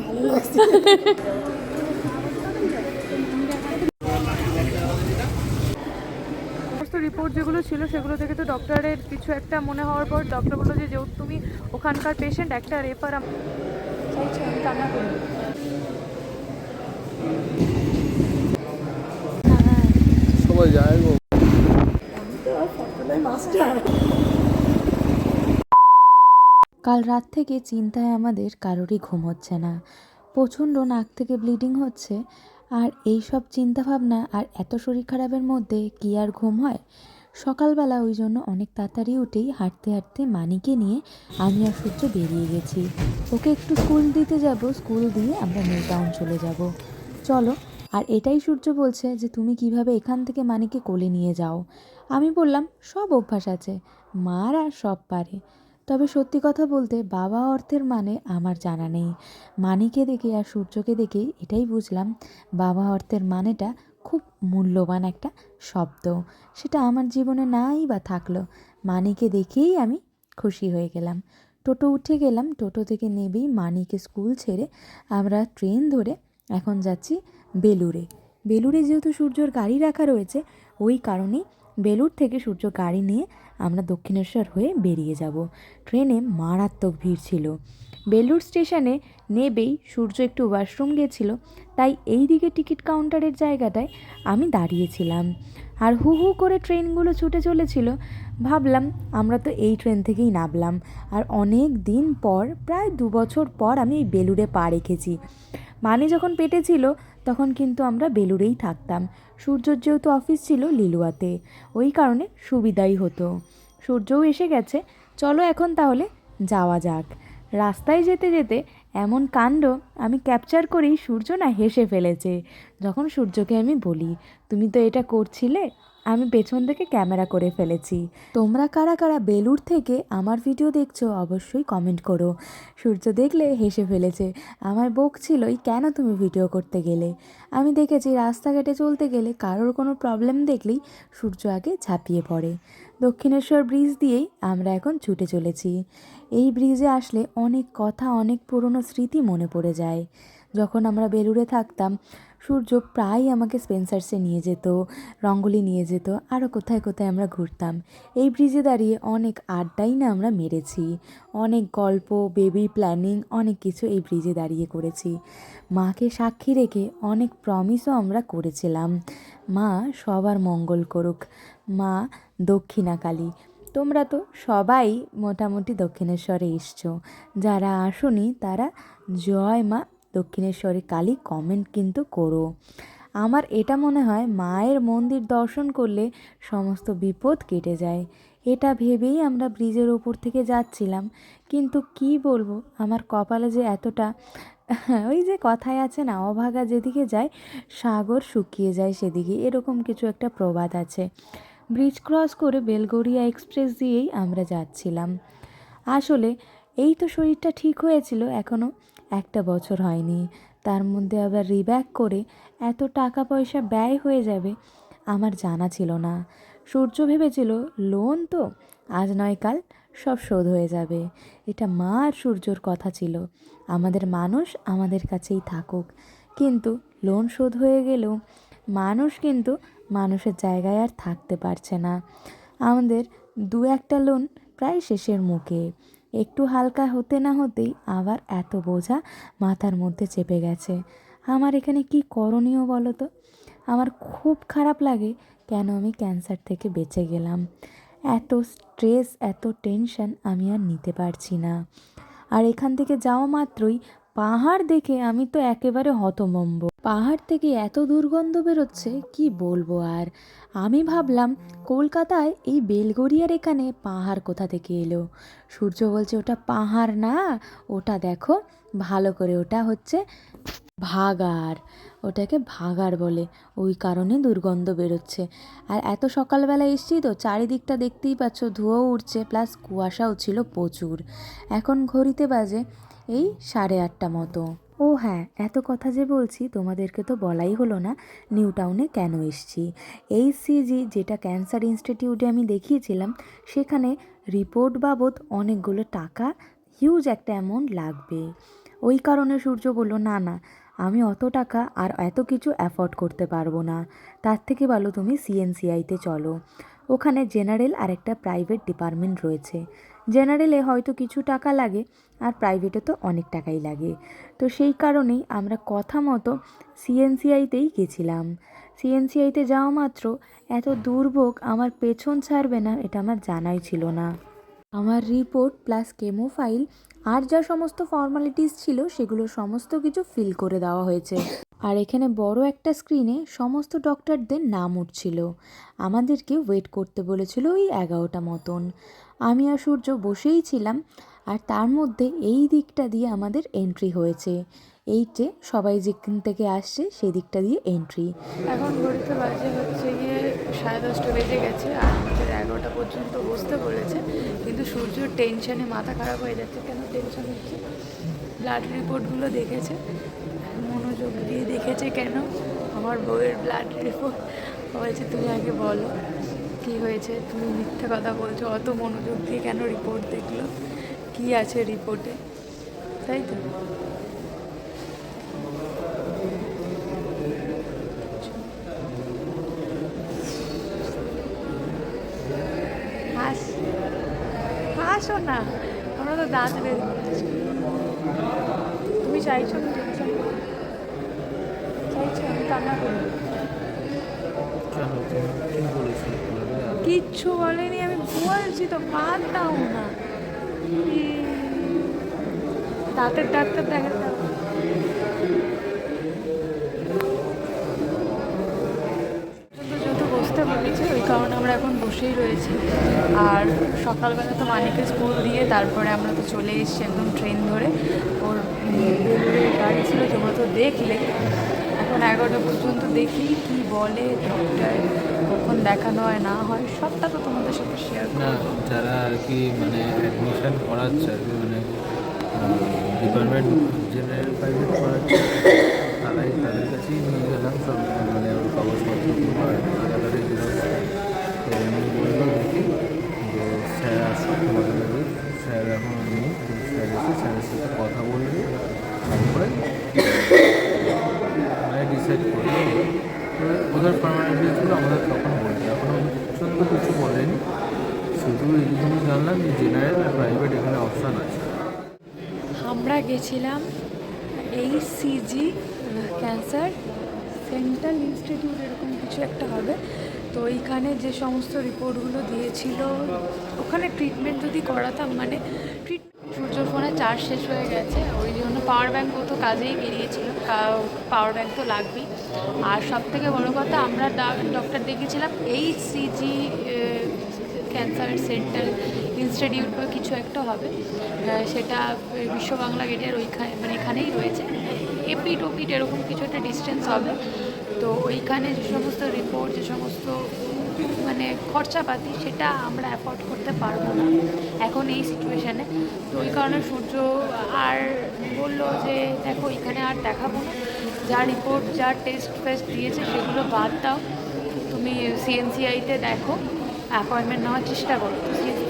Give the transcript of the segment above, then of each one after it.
ভালো লাগছে সমস্ত রিপোর্ট যেগুলো ছিল সেগুলো থেকে তো ডক্টরের কিছু একটা মনে হওয়ার পর ডক্টর বলল যে যেহেতু তুমি ওখানকার পেশেন্ট একটা রেফার কান্না করি। সবাই যায় মাস্টার কাল রাত থেকে চিন্তায় আমাদের কারোরই ঘুম হচ্ছে না। প্রচণ্ড নাক থেকে ব্লিডিং হচ্ছে। আর এই সব চিন্তাভাবনা আর এত শরীর খারাপের মধ্যে কি আর ঘুম হয়? সকালবেলা ওই জন্য অনেক তাড়াতাড়ি উঠেই হাঁটতে হাঁটতে মানিকে নিয়ে আমি আর সূর্য বেরিয়ে গেছি। ওকে একটু স্কুল দিতে যাব স্কুল দিয়ে আমরা টাউন চলে যাব। চলো, আর এটাই সূর্য বলছে যে তুমি কীভাবে এখান থেকে মানিকে কোলে নিয়ে যাও। আমি বললাম, সব অভ্যাস আছে। মারা সব পারে। তবে সত্যি কথা বলতে বাবা অর্থের মানে আমার জানা নেই। মানিকে দেখে আর সূর্যকে দেখে এটাই বুঝলাম, বাবা অর্থের মানেটা খুব মূল্যবান একটা শব্দ। সেটা আমার জীবনে নাই বা থাকল। মানিকে দেখেই আমি খুশি হয়ে গেলাম। টোটো উঠে গেলাম, টোটো থেকে নেবেই মানিকে স্কুল ছেড়ে আমরা ট্রেন ধরে এখন যাচ্ছি বেলুরে বেলুড়ে যেহেতু সূর্যর গাড়ি রাখা রয়েছে, ওই কারণেই বেলুর থেকে সূর্য গাড়ি নিয়ে আমরা দক্ষিণেশ্বর হয়ে বেরিয়ে যাব। ট্রেনে মারাত্মক ভিড় ছিল। বেলুড় স্টেশনে নেবেই সূর্য একটু ওয়াশরুম গেছিল, তাই এই দিকে টিকিট কাউন্টারের জায়গাটায় আমি দাঁড়িয়েছিলাম। আর হু হু করে ট্রেনগুলো ছুটে চলেছিল, ভাবলাম আমরা তো এই ট্রেন থেকেই নামলাম। আর অনেক দিন পর, প্রায় দু বছর পর আমি এই বেলুড়ে পা রেখেছি। মানে যখন পেটে ছিল তখন কিন্তু আমরা বেলুড়েই থাকতাম। সূর্যর যেহেতু অফিস ছিল লিলুয়াতে, ওই কারণে সুবিধাই হতো। সূর্যও এসে গেছে। চলো এখন তাহলে যাওয়া যাক। রাস্তায় যেতে যেতে এমন কাণ্ড আমি ক্যাপচার করেই সূর্য না হেসে ফেলেছে। যখন সূর্যকে আমি বলি, তুমি তো এটা করছিলে? আমি পেছন থেকে ক্যামেরা করে ফেলেছি। তোমরা কারা কারা বেলুর থেকে আমার ভিডিও দেখছ অবশ্যই কমেন্ট করো। সূর্য দেখলে হেসে ফেলেছে, আমার বক ছিলই, কেন তুমি ভিডিও করতে গেলে? আমি দেখেছি রাস্তাঘাটে চলতে গেলে কারোর কোনো প্রবলেম দেখলেই সূর্য আগে ঝাঁপিয়ে পড়ে। দক্ষিণেশ্বর ব্রিজ দিয়েই আমরা এখন ছুটে চলেছি। এই ব্রিজে আসলে অনেক কথা, অনেক পুরনো স্মৃতি মনে পড়ে যায়। যখন আমরা বেলুড়ে থাকতাম, সূর্য প্রায় আমাকে স্পেন্সার্সে নিয়ে যেত, রঙ্গলি নিয়ে যেত, আরও কোথায় কোথায় আমরা ঘুরতাম। এই ব্রিজে দাঁড়িয়ে অনেক আড্ডাই না আমরা মেরেছি, অনেক গল্প, বেবি প্ল্যানিং, অনেক কিছু এই ব্রিজে দাঁড়িয়ে করেছি। মাকে সাক্ষী রেখে অনেক প্রমিসও আমরা করেছিলাম। মা সবার মঙ্গল করুক, মা দক্ষিণাকালী। তোমরা তো সবাই মোটামুটি দক্ষিণেশ্বরে এসছো, যারা আসনি তারা জয় মা দক্ষিণেশ্বরী কালী কমেন্ট কিন্তু করো। আমার এটা মনে হয় মায়ের মন্দির দর্শন করলে সমস্ত বিপদ কেটে যায়। এটা ভেবেই আমরা ব্রিজের ওপর থেকে যাচ্ছিলাম। কিন্তু কি বলব, আমার কপালে যে এতটা, ওই যে কথায় আছে না, অভাগা যেদিকে যায়, সাগর শুকিয়ে যায় সেদিকে। এরকম কিছু একটা প্রবাদ আছে। ব্রিজ ক্রস করে বেলগড়িয়া এক্সপ্রেস দিয়েই আমরা যাচ্ছিলাম। আসলে এই তো শরীরটা ঠিক হয়েছিল এখনও একটা বছর হয়নি। তার মধ্যে আবার রিব্যাক করে এত টাকা পয়সা ব্যয় হয়ে যাবে আমার জানা ছিল না। সূর্য ভেবেছিল, লোন তো, আজ নয় কাল সব শোধ হয়ে যাবে। এটা মা আর সূর্যর কথা ছিল। আমাদের মানুষ আমাদের কাছেই থাকুক। কিন্তু লোন শোধ হয়ে গেলেও মানুষ কিন্তু মানুষের জায়গায় আর থাকতে পারছে না। আমাদের দু একটা লোন প্রায় শেষের মুখে। একটু হালকা হতে না হতেই আবার এত বোঝা মাথার মধ্যে চেপে গেছে। আমার এখানে কি করণীয় বলো তো? আমার খুব খারাপ লাগে কেন আমি ক্যান্সার থেকে বেঁচে গেলাম। এত স্ট্রেস, এত টেনশন আমি আর নিতে পারছি না। আর এখান থেকে যাওয়া মাত্রই পাহাড় দেখে আমি তো একেবারে হতমম্ব। পাহাড় থেকে এত দুর্গন্ধ বেরোচ্ছে, কি বলব আর? আমি ভাবলাম, কলকাতায় এই বেলগড়িয়ার এখানে পাহাড় কোথা থেকে এলো? সূর্য বলছে, ওটা পাহাড় না, ওটা দেখো, ভালো করে, ওটা হচ্ছে ভাগার ওটাকে ভাগার বলে, ওই কারণে দুর্গন্ধ বেরোচ্ছে। আর এত সকালবেলা এসছি তো, চারিদিকটা দেখতেই পাচ্ছ ধুয়ো উঠছে, প্লাস কুয়াশাও ছিল প্রচুর। এখন ঘড়িতে বাজে এই সাড়ে আটটা মতো। ও হ্যাঁ এত কথা যে বলছি, তোমাদেরকে তো বলাই হলো না, নিউ টাউনে কেন এসছি? এই সিজি যেটা ক্যান্সার ইনস্টিটিউটে আমি দেখিয়েছিলাম, সেখানে রিপোর্ট বাবদ অনেকগুলো টাকা হিউজ একটা অ্যামাউন্ট লাগবে। ওই কারণে সূর্য বলল, না না, আমি অত টাকা আর এত কিছু অ্যাফোর্ড করতে পারব না। তার থেকে ভালো তুমি সিএনসিআইতে চলো। ওখানে জেনারেল আর একটা প্রাইভেট ডিপার্টমেন্ট রয়েছে। জেনারেলে হয়তো কিছু টাকা লাগে আর প্রাইভেটে তো অনেক টাকাই লাগে। তো সেই কারণেই আমরা কথা মতো সিএনসিআইতেই গেছিলাম। সিএনসিআইতে যাওয়া মাত্র এত দুর্ভোগ আমার পেছন ছাড়বে না এটা আমার জানাই ছিল না। আমার রিপোর্ট প্লাস কেমো ফাইল আর যা সমস্ত ফর্মালিটিস ছিল সেগুলো সমস্ত কিছু ফিল করে দেওয়া হয়েছে। আর এখানে বড় একটা স্ক্রিনে সমস্ত ডক্টরদের নাম উঠছিল। আমাদেরকে ওয়েট করতে বলেছিল ওই এগারোটা মতন। আমি আর সূর্য বসেই ছিলাম আর তার মধ্যে এই দিকটা দিয়ে আমাদের এন্ট্রি হয়েছে। এই যে সবাই যেখান থেকে আসছে সেই দিকটা দিয়ে এন্ট্রি এখন ঘড়িতে বাজে হচ্ছে গিয়ে সাড়ে দশটা বেজে গেছে আর আমাদের এগারোটা পর্যন্ত বসতে বলেছে। কিন্তু সূর্যর টেনশনে মাথা খারাপ হয়ে যাচ্ছে। কেন টেনশন হচ্ছে? ব্লাড রিপোর্টগুলো দেখেছে। মনোযোগ দিয়ে দেখেছে কেন? আমার বউয়ের ব্লাড রিপোর্ট বলেছে, তুমি আগে বলো। কী হয়েছে? তুমি মিথ্যে কথা বলছো, অত মনোযোগ দিয়ে কেন রিপোর্ট দেখল? কী আছে রিপোর্টে তাই তো? হাস হাসো না, আমরা তো দাঁত বের তুমি চাইছো করি? চাইছো আমি কান্না করি কিচ্ছু বলেনি, আমি বলছি তো, বাদ দাও না। দাঁতের ডাক্তার দেখাতে হবে বসতে ওই কারণে আমরা এখন বসেই রয়েছি। আর সকালবেলা তো মানিকে স্কুল দিয়ে তারপরে আমরা তো চলে এসেছি একদম ট্রেন ধরে। ওর গাড়ি ছিল, তোমরা তো দেখলে। এখন এগারোটা পর্যন্ত দেখি কি বলে ডক্টর কখন দেখানো হয় না হয় সবটা তো তোমাদের সাথে শেয়ার না যারা আর কি মানে অ্যাডমিশন করাচ্ছে আর কি মানে ডিপার্টমেন্ট জেনারেল প্রাইভেট করাচ্ছে তারাই তাদের কাছেই নিয়ে গেলাম সব মানে ওর কাগজপত্র স্যার স্যার এখন নেই স্যার এসে স্যারের সাথে কথা বলবে তারপরে মানে ডিসাইড করবে এবার ওদের ছিল আমাদের তখন বলছে এখনও পর্যন্ত কিছু বলেনি। শুধু এইটুকুনি জানলাম যে জেনারেল আর প্রাইভেট এখানে অপশান আছে। আমরা গেছিলাম এইচসিজি ক্যান্সার সেন্ট্রাল ইনস্টিটিউট এরকম কিছু একটা হবে। তো ওইখানে যে সমস্ত রিপোর্টগুলো দিয়েছিল, ওখানে ট্রিটমেন্ট যদি করাতাম মানে ট্রিটমেন্ট সূর্যর ফোনে চার্জ শেষ হয়ে গেছে। ওই জন্য পাওয়ার ব্যাঙ্ক ও তো কাজেই বেরিয়েছিল। পাওয়ার ব্যাঙ্ক তো লাগবেই। আর সব থেকে বড়ো কথা, আমরা ডক্টর দেখেছিলাম এইচসিজি ক্যান্সার সেন্টার ইনস্টিটিউট বা কিছু একটা হবে। সেটা বিশ্ব বাংলা গেটের ওইখানে মানে এখানেই রয়েছে। এপিট ওপিট এরকম কিছু একটা ডিস্টেন্স হবে। তো ওইখানে যে সমস্ত রিপোর্ট যে সমস্ত মানে খরচাপাতি সেটা আমরা অ্যাফোর্ড করতে পারব না এখন এই সিচুয়েশানে তো ওই কারণে সূর্য আর বলল যে, দেখো, এখানে আর দেখাবো না। যা রিপোর্ট যা টেস্ট ফেস্ট দিয়েছে, সেগুলো বাদ দাও। তুমি সিএনসিআইতে দেখো। অ্যাপয়েন্টমেন্ট নেওয়ার চেষ্টা করো।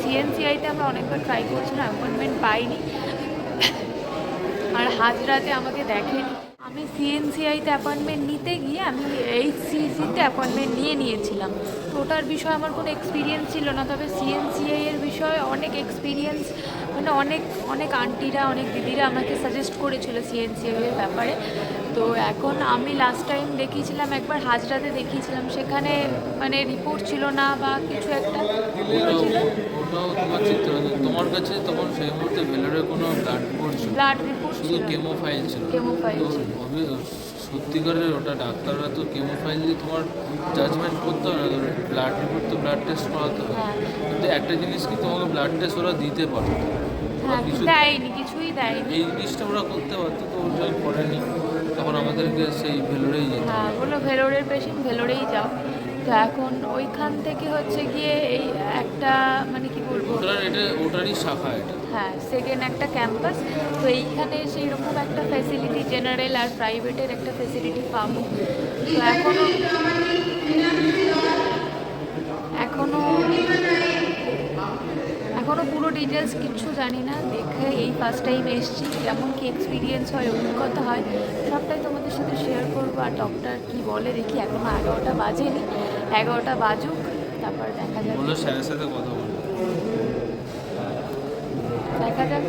সিএনসিআইতে আমরা অনেকবার ট্রাই করেছিলাম অ্যাপয়েন্টমেন্ট পাইনি। আর হাজরাতে আমাকে দেখেনি। আমি সিএনসিআইতে অ্যাপয়েন্টমেন্ট নিতে গিয়ে আমি এইচসিসিতে অ্যাপয়েন্টমেন্ট নিয়ে নিয়েছিলাম। তো ওটার বিষয়ে আমার কোনো এক্সপিরিয়েন্স ছিল না তবে সিএনসিআই এর বিষয়ে অনেক এক্সপিরিয়েন্স মানে অনেক অনেক আন্টিরা অনেক দিদিরা আমাকে সাজেস্ট করেছিল সিএনসিআই এর ব্যাপারে। তো এখন আমি লাস্ট টাইম দেখিয়েছিলাম একবার হাজরাতে দেখিয়েছিলাম সেখানে মানে রিপোর্ট ছিল না বা কিছু একটা। ছিল তোমার চিন্তা হবে তোমার কাছে তখন সেই মুহূর্তে ব্লাড রিপোর্ট শুধু ছিল কেমো ফাইল ছিল। সত্যিকারের ওটা ডাক্তাররা তো কেমো ফাইল দিয়ে তোমার জাজমেন্ট করতে হবে না ব্লাড রিপোর্ট তো ব্লাড টেস্ট করাতে হবে হ্যাঁ। কিন্তু একটা জিনিস কি তোমাকে ব্লাড টেস্ট ওরা দিতে পারতো? হ্যাঁ কিছু দেয়নি কিছুই দেয়নি। এই জিনিসটা ওরা করতে পারতো তো ওটা করেনি। তখন আমাদেরকে সেই ভেলোরেই যেতে হবে। হ্যাঁ ভেলোরের পেশেন্ট ভেলোরেই যাও। তো এখন ওইখান থেকে হচ্ছে গিয়ে এই একটা মানে কি বলব? এটা ওটারই শাখা এটা। হ্যাঁ সেকেন্ড একটা ক্যাম্পাস তো এইখানে সেই রকম একটা ফ্যাসিলিটি জেনারেল আর প্রাইভেটের একটা ফ্যাসিলিটি পাবো। তো এখনও এখনও এখনও পুরো ডিটেলস কিচ্ছু জানি না। দেখে এই ফার্স্ট টাইম এসেছি কেমন কি এক্সপিরিয়েন্স হয় অভিজ্ঞতা হয় সবটাই তোমাদের সাথে শেয়ার করব। আর ডক্টর কী বলে দেখি এখনও এগারোটা বাজেনি। এগারোটা বাজুক তারপর দেখা যাবে বলো স্যারের সাথে কথা বলো। দেখা যাক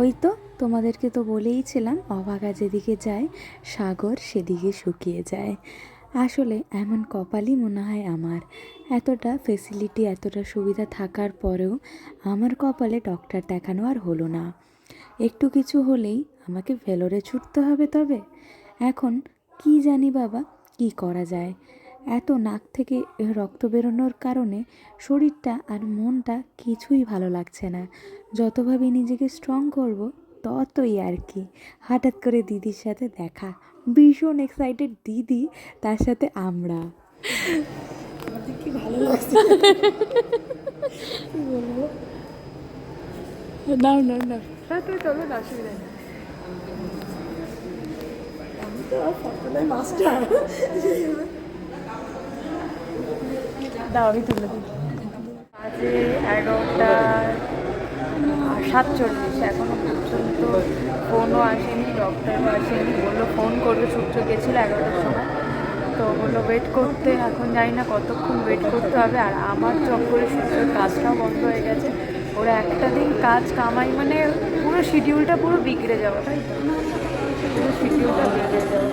ওই তো তোমাদেরকে তো বলেইছিলাম অভাগা যেদিকে যায় সাগর সেদিকে শুকিয়ে যায়। আসলে এমন কপালই মনে হয় আমার। এতটা ফেসিলিটি এতটা সুবিধা থাকার পরেও আমার কপালে ডক্টর দেখানো আর হলো না। একটু কিছু হলেই আমাকে ভেলোরে ছুটতে হবে তবে। এখন কি জানি বাবা কি করা যায়। এত নাক থেকে রক্ত বেরোনোর কারণে শরীরটা আর মনটা কিছুই ভালো লাগছে না। যতভাবে নিজেকে স্ট্রং করব ততই আর কি। হঠাৎ করে দিদির সাথে দেখা। ভীষণ এক্সাইটেড দিদি তার সাথে আমরা। কি ভালো লাগছে? হ্যাঁ তুই চলো না অসুবিধা নেই। আমি তো মাস্টার। দাও, আমি তুলে দিই। বাজে এগারোটা সাতচল্লিশ এখনও পর্যন্ত ফোনও আসেনি ডক্টরও আসেনি, বলল ফোন করবে সূর্য গেছিল এগারোটার সময়। তো বলল ওয়েট করতে, এখন জানি না কতক্ষণ ওয়েট করতে হবে। আর আমার চক্করে সূর্যের কাজটাও বন্ধ হয়ে গেছে। ওরা একটা দিন কাজ কামাই মানে পুরো শিডিউলটা পুরো বিগড়ে যাওয়া, তাই পুরো শিডিউলটা বিগড়ে যাওয়া।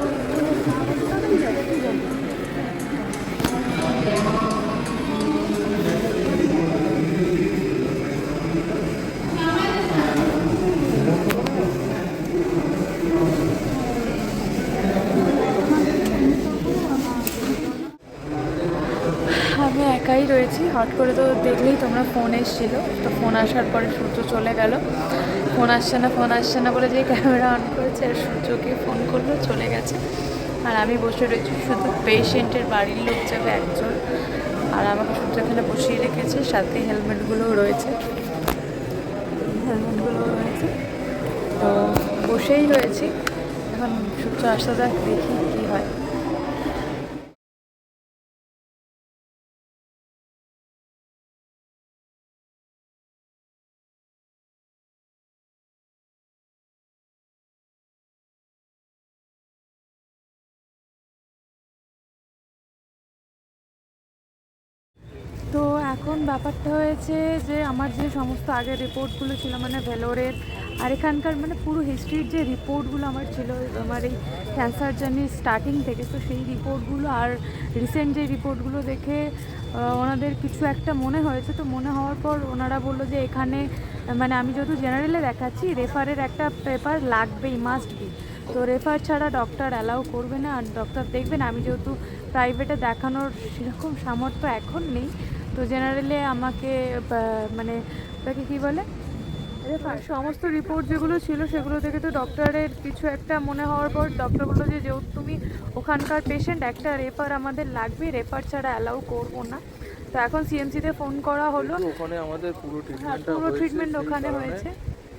আমি একাই রয়েছি। হট করে তো দেখলেই তোমরা ফোন এসেছিল। তো ফোন আসার পরে সূর্য চলে গেল। ফোন আসছে না ফোন আসছে না বলে যে ক্যামেরা অন করেছে আর সূর্যকে ফোন করল, চলে গেছে। আর আমি বসে রয়েছি শুধু পেশেন্টের বাড়ির লোক যাবে একজন। আর আমাকে সূর্য এখানে বসিয়ে রেখেছে, সাথে হেলমেটগুলোও রয়েছে। হেলমেটগুলোও রয়েছে। তো বসেই রয়েছি। এখন সূর্য আসতে দেখ দেখি। এখন ব্যাপারটা হয়েছে যে আমার যে সমস্ত আগের রিপোর্টগুলো ছিল মানে ভেলোরের, আর এখানকার মানে পুরো হিস্ট্রির যে রিপোর্টগুলো আমার ছিল, আমার এই ক্যান্সার জার্নির স্টার্টিং থেকে, তো সেই রিপোর্টগুলো আর রিসেন্ট যে রিপোর্টগুলো দেখে ওনাদের কিছু একটা মনে হয়েছে, তো মনে হওয়ার পর ওনারা বলল যে এখানে মানে আমি যেহেতু জেনারেলে দেখাচ্ছি রেফারের একটা পেপার লাগবেই মাস্ট বি তো রেফার ছাড়া ডক্টর অ্যালাউ করবে না, আর ডক্টর দেখবেন, আমি যেহেতু প্রাইভেটে দেখানোর সেরকম সামর্থ্য এখন নেই তো জেনারেলে আমাকে মানে ওটাকে কী বলে? সমস্ত রিপোর্ট যেগুলো ছিল সেগুলো থেকে তো ডক্টরের কিছু একটা মনে হওয়ার পর ডক্টর বলল যে যেহেতু তুমি ওখানকার পেশেন্ট একটা রেফার আমাদের লাগবে। রেফার ছাড়া অ্যালাউ করব না। তো এখন সিএমসিতে ফোন করা হলো। ওখানে আমাদের পুরো হ্যাঁ ট্রিটমেন্টটা পুরো ট্রিটমেন্ট ওখানে হয়েছে।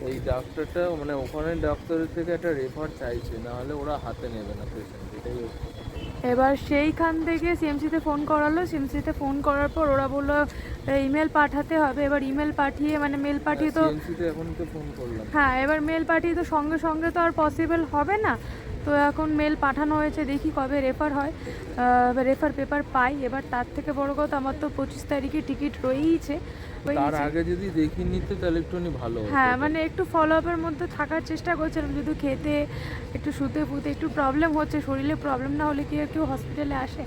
এই ডাক্তারটা মানে ওখানে ডাক্তারের থেকে একটা রেফার চাইছে। না হলে ওরা হাতে নেবে না পেশেন্ট এটাই হচ্ছে। এবার সেইখান থেকে সিএমসিতে ফোন করালো। সিএমসিতে ফোন করার পর ওরা বলল ইমেল পাঠাতে হবে। এবার ইমেল পাঠিয়ে মানে মেল পাঠিয়ে তো হ্যাঁ এবার মেল পাঠিয়ে তো সঙ্গে সঙ্গে তো আর পসিবল হবে না। তো এখন মেল পাঠানো হয়েছে দেখি কবে রেফার হয়। রেফার পেপার পাই। এবার তার থেকে বড় কথা আমার তো পঁচিশ তারিখে টিকিট রয়েইছে। তার আগে যদি দেখিয়ে নিতে তাহলে একটুখানি ভালো হ্যাঁ মানে একটু ফলো আপের মধ্যে থাকার চেষ্টা করছিলাম। যদি খেতে একটু শুতে ফুতে একটু প্রবলেম হচ্ছে শরীরে প্রবলেম না হলে কি আর কেউ হসপিটালে আসে?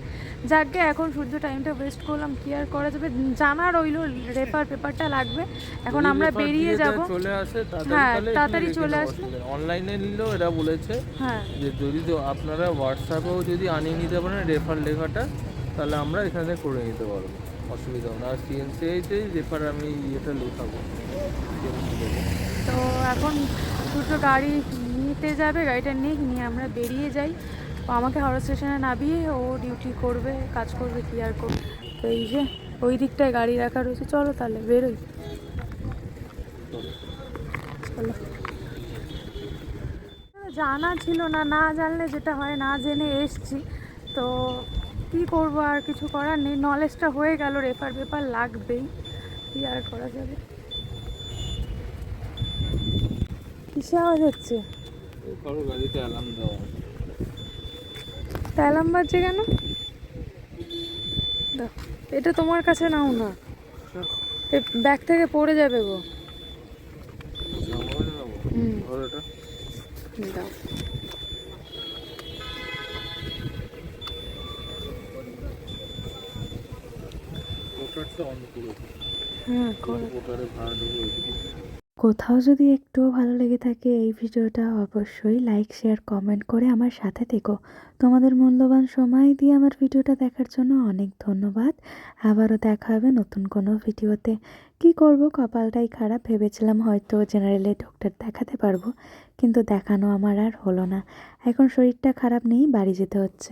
যাকে এখন সূর্য টাইমটা ওয়েস্ট করলাম। কি আর করা যাবে? জানা রইল রেফার পেপারটা লাগবে। এখন আমরা বেরিয়ে যাব। চলে আসে হ্যাঁ, তাড়াতাড়ি চলে আসলে। অনলাইনে নিলেও এরা বলেছে। হ্যাঁ। যে যদি আপনারা হোয়াটসঅ্যাপেও যদি আনিয়ে নিতে পারেন রেফার লেখাটা, তাহলে আমরা এখানে করে নিতে পারব। অসুবিধা হবে না। আর সিএনসিআইতেই রেফার আমি ইয়েটা লেখাবো তো এখন দুটো গাড়ি নিতে যাবে, গাড়িটা নিয়ে নিয়ে আমরা বেরিয়ে যাই। আমাকে হাওড়া স্টেশনে নামিয়ে ও ডিউটি করবে, কাজ করবে, কি আর করবে। তো এই যে, ওই দিকটায় গাড়ি রাখা রয়েছে। চলো তাহলে বেরোই। চলো। জানা ছিল না না জানলে যেটা হয় না জেনে এসছি। তো কি করব আর কিছু করার নেই। নলেজটা হয়ে গেল রেফার পেপার লাগবেই। কি আর করা যাবে? কিসে আওয়াজ হচ্ছে? অ্যালার্ম বাজছে কেন? এটা তোমার কাছে নাও না। ব্যাগ থেকে পড়ে যাবে গো। হুম। ধর এটা দাও ভোটারটা অন করেছে হ্যাঁ কোথাও যদি একটুও ভালো লেগে থাকে এই ভিডিওটা, অবশ্যই লাইক শেয়ার কমেন্ট করে আমার সাথে থেকো। তোমাদের মূল্যবান সময় দিয়ে আমার ভিডিওটা দেখার জন্য অনেক ধন্যবাদ। আবারও দেখা হবে নতুন কোনো ভিডিওতে। কি করব? কপালটাই খারাপ। ভেবেছিলাম হয়তো জেনারেলে ডক্টর দেখাতে পারব, কিন্তু দেখানো আমার আর হলো না। এখন শরীরটা খারাপ নেই, বাড়ি যেতে হচ্ছে।